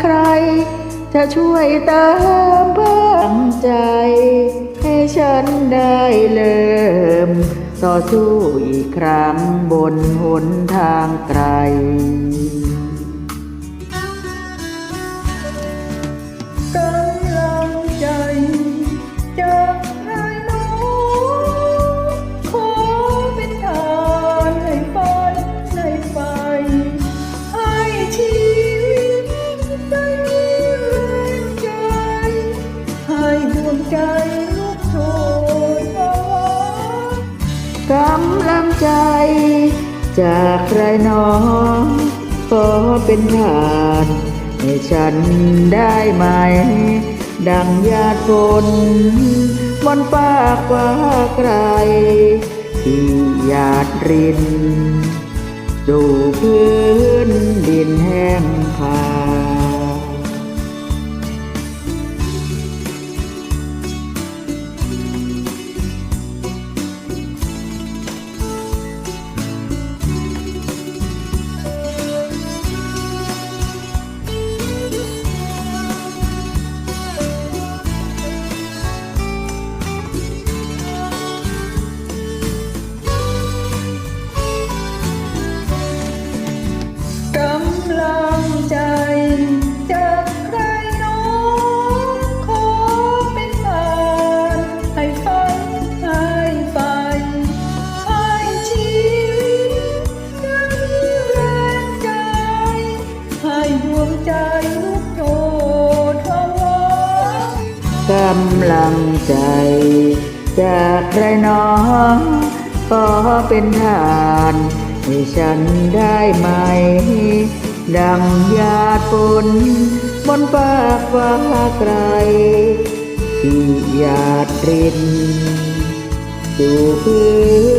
ใคร จะช่วยเติมเพิ่มใจ ให้ฉันได้เริ่ม ต่อสู้อีกครั้งบนหนทางไกล ใจ จากใครหนอขอเป็นทานให้ฉันได้ไหม ดังญาติคนบนปากว่าไกลที่หยาดริน ดูพื้นดินแห้ง ใจลุกโชนทวกำลังใจ จากใครน้องขอเป็นทานให้ฉันได้ไหม ดังหยาดฝนบนฟ้ากฟ้าไกลที่หยาดรินสู่พื้น